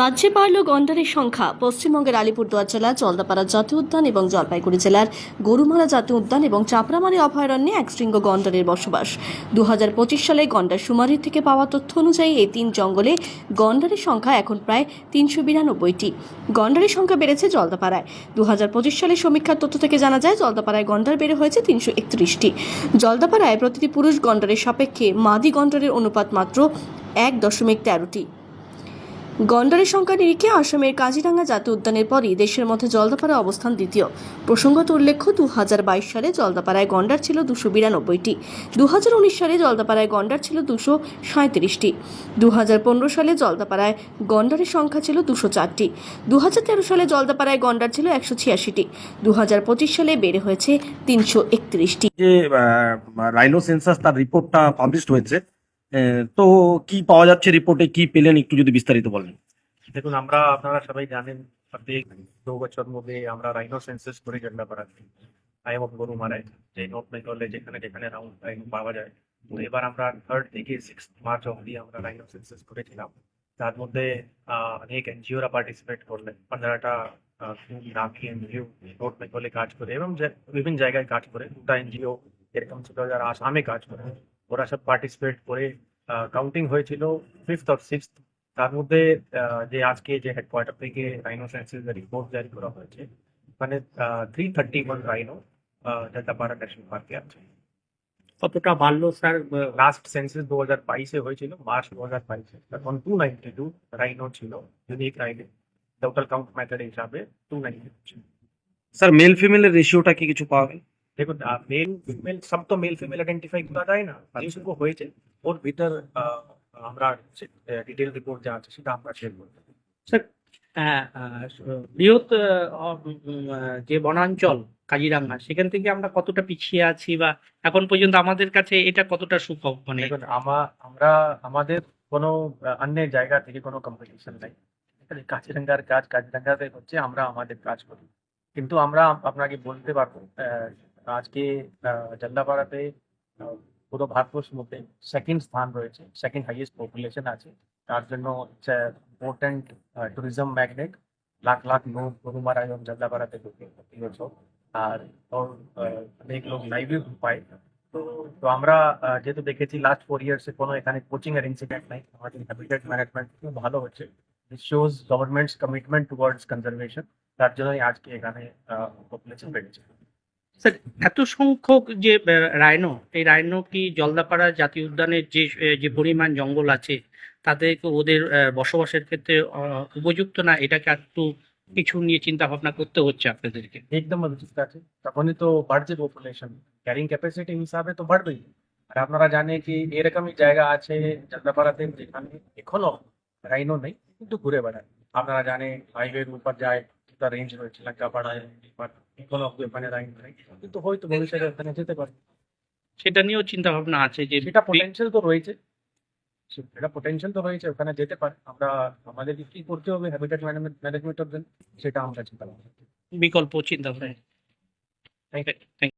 রাজ্যে বাড়ল গন্ডারের সংখ্যা পশ্চিমবঙ্গের আলিপুরদুয়ার জেলা, জলদাপাড়া জাতীয় উদ্যান এবং জলপাইগুড়ি জেলার গরুমারা জাতীয় উদ্যান এবং চাপড়ামারি অভয়ারণ্যে এক শৃঙ্গ গন্ডারের বসবাস। দু হাজার পঁচিশ সালে গন্ডার সুমারির থেকে পাওয়া তথ্য অনুযায়ী এই তিন জঙ্গলে গন্ডারের সংখ্যা এখন প্রায় তিনশো বিরানব্বইটি। গন্ডারের সংখ্যা বেড়েছে জলদাপাড়ায়। দু সালের সমীক্ষার তথ্য থেকে জানা যায়, জলদাপাড়ায় গন্ডার বেড়ে হয়েছে তিনশো একত্রিশটি। জলদাপাড়ায় প্রতিটি পুরুষ গন্ডারের সাপেক্ষে মাদি গন্ডারের অনুপাত মাত্র এক দশমিক তেরোটি। গন্ডারের সংখ্যা নিরিখে আসামের কাজিরাঙ্গা জাতীয় উদ্যানের পরই দেশের মধ্যে জলদাপাড়া অবস্থান দ্বিতীয়। প্রসঙ্গত উল্লেখ্য দু হাজার বাইশ সালে জলদাপাড়ায় গন্ডার ছিল দুশো বিরানব্বইটি। দু সালে জলদাপাড়ায় গন্ডার ছিল দুশো সাঁত্রিশটি দু সালে জলদাপাড়ায় গন্ডারের সংখ্যা ছিল দুশো চারটি। দু হাজার তেরো সালে জলদাপাড়ায় গন্ডার ছিল একশো ছিয়াশিটি। দু হাজার পঁচিশ সালে বেড়ে হয়েছে তিনশো একত্রিশটি। যে রাইনো সেন্সাস তার রিপোর্টটা পাবলিশড হয়েছে তো কি পাওয়া যাচ্ছে রিপোর্টে কি পেলেন? একটু যদি বিস্তারিত বলেন। দেখুন, আমরা, আপনারা সবাই জানেন প্রত্যেক দু বছর মধ্যে আমরা রাইনো সেন্সাস করে জেন্ডা বাড়াচ্ছি এবং গরু মারাই যে নর্থ বেঙ্গলে যেখানে যেখানে রাউন্ড রাইনো পাওয়া যায়। তো এবার আমরা থার্ড থেকে সিক্স মার্চ অবধি আমরা রাইনো সেন্সাস করেছিলাম। তার মধ্যে অনেক এনজিওরা পার্টিসিপেট করলেন। পনেরোটা নামি এনজিও নর্থ বেঙ্গলে কাজ করে এবং বিভিন্ন জায়গায় কাজ করে। দুটা এনজিও এরকম ছিল যারা আসামে কাজ করে। ওরা সব পার্টিসিপেট করে কাউন্টিং হয়েছিল ফিফথ অর সিক্সথ তার মধ্যে আহ, যে আজকে যে হেডকোয়ার্টার থেকে রাইনো সায়েন্সেস রিপোর্ট জারি করা হয়েছে মানে three thirty one rhino Jaldapara national পার্কে আছে। কতটা বাড়লো স্যার? লাস্ট সেন্সাস দু হাজার বাইশে হয়েছিল মার্চ দু হাজার বাইশে। তখন টু নাইনটি টু রাইনো ছিল unique rhino total count method হিসাবে টু নাইনটি ছিল। স্যার মেল ফিমেলের রেশিওটা কি কিছু পাওয়া দেখুন মেল ফিমেল সব তো মেল ফিমেল আইডেন্টিফাই করা যায় না যেটুকু হয়েছে ওর ভিতর আমরা ডিটেল রিপোর্ট যা আছে সেটা আমরা শেয়ার করব আহ, বৃহৎ যে বনাঞ্চল কাজিরাঙ্গা সেখান থেকে আমরা কতটা পিছিয়ে আছি বা এখন পর্যন্ত আমাদের কাছে এটা কতটা সুখব মানে আমরা আমাদের কোনো অন্য জায়গা থেকে কোনো কম্পিটিশন নাই। কাজিরাঙ্গার কাজ কাজিরাঙ্গাতে হচ্ছে আমরা আমাদের কাজ করি। কিন্তু আমরা আপনাকে বলতে পারব আজকে আহ, জলদাপাড়াতে পুরো ভারতবর্ষ মধ্যে সেকেন্ড স্থান রয়েছে সেকেন্ড হাইয়েস্ট পপুলেশন আছে। তার জন্য important tourism magnet lakh lakh লোক গরুমারা এবং জলদাপাড়াতে ঢুকে প্রতি বছর। আর অনেক লোক লাইভলিহুড পায়। তো তো আমরা যেহেতু দেখেছি লাস্ট ফোর ইয়ার্সে কোনো এখানে কোচিং এর ইনসিডেন্ট নাই আমাদের হ্যাবিটেট ম্যানেজমেন্ট খুব ভালো হচ্ছে। This shows government's commitment towards conservation তার জন্যই আজকে এখানে পপুলেশন বেড়েছে। স্যার, এত সংখ্যক যে রাইনো, এই রাইনো কি জলদাপাড়া জাতীয় উদ্যানের যে যে পরিমাণ জঙ্গল আছে তাতে কি ওদের বসবাসের ক্ষেত্রে উপযুক্ত না? এটাকে একটু কিছু নিয়ে চিন্তা ভাবনা করতে হচ্ছে আপনাদেরকে। একদম অনুচিত আছে। তখনই তো বাড়ছে পপুলেশন ক্যারিং ক্যাপাসিটি হিসাবে তো বাড়বেই। আর আপনারা জানে কি, এরকমই জায়গা আছে জলদাপাড়াতে যেখানে এখনও রাইনো নেই, কিন্তু ঘুরে বেড়ায়। আপনারা জানে হাইওয়ের উপর যায় একটা রেঞ্জ রয়েছে লঙ্কাপাড়ায় বাট এখনও অব্দি ওখানে রাইনো নেই। কিন্তু হয়তো ভবিষ্যতে ওখানে যেতে পারে। সেটা নিয়েও চিন্তা ভাবনা আছে যে সেটা পোটেনশিয়াল তো রয়েছে। সেটা পোটেনশিয়াল তো রয়েছে ওখানে যেতে পারে। আমরা আমাদের কি করতে হবে? হ্যাবিটেট ম্যানেজমেন্টের জন্য সেটা আমরা চিন্তা করছি বিকল্প চিন্তা ভাবনা। Thank you. থ্যাংক